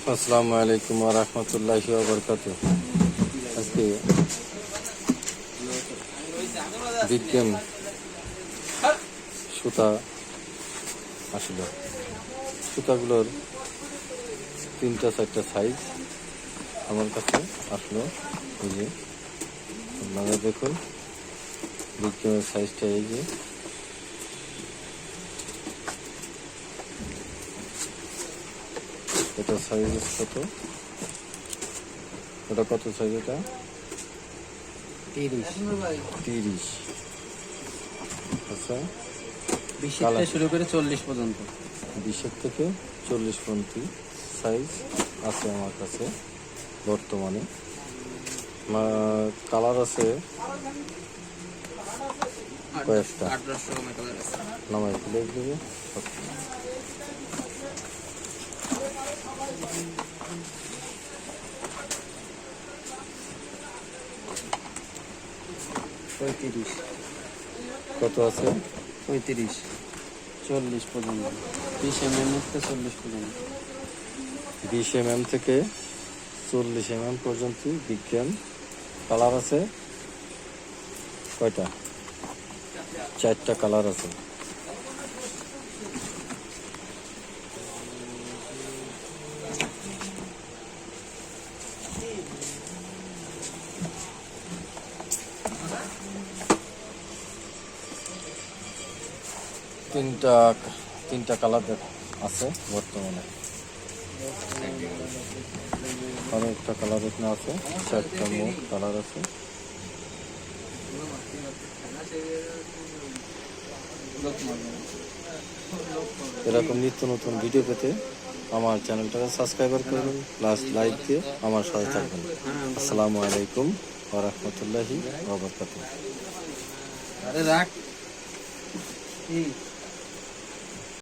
আসসালামু আলাইকুম রাহমাতুল্লাহি ওয়া বারাকাতুহু। আজকে বিজ্ঞান সুতা আসলো। সুতাগুলোর তিনটা, চারটা সাইজ আমার কাছে আসলো। এই যে, আপনারা দেখুন, বিজ্ঞানের সাইজটা এই যে। এটা সাইজ কত? এটা কত সাইজ এটা? তিরিশ। তিরিশ। আচ্ছা। বিশ কালার। থেকে শুরু করে চল্লিশ পর্যন্ত। বিশের থেকে চল্লিশ পর্যন্ত সাইজ আছে আমার কাছে বর্তমানে। কালার আছে কয়েকটা। নামাই ফেলে দেবে। পঁয়ত্রিশ। কত আছে? পঁয়ত্রিশ। চল্লিশ পর্যন্ত। বিশ এম এম থেকে চল্লিশ পর্যন্ত। বিশ এম এম থেকে চল্লিশ এম এম পর্যন্ত বিজ্ঞান। কালার আছে? কয়টা? চারটা কালার আছে। তিনটা তিনটা কালার আছে বর্তমানে। আরও একটা কালার এখানে আছে, চারটা মোট কালার আছে। এরকম নিত্য নতুন ভিডিও পেতে আমার চ্যানেলটাকে সাবস্ক্রাইবার করবেন প্লাস লাইক দিয়ে আমার সাথে থাকবেন। আসসালামু আলাইকুম ওয়া রাহমাতুল্লাহি ওয়া বারাকাতুহু। আরে রাখ।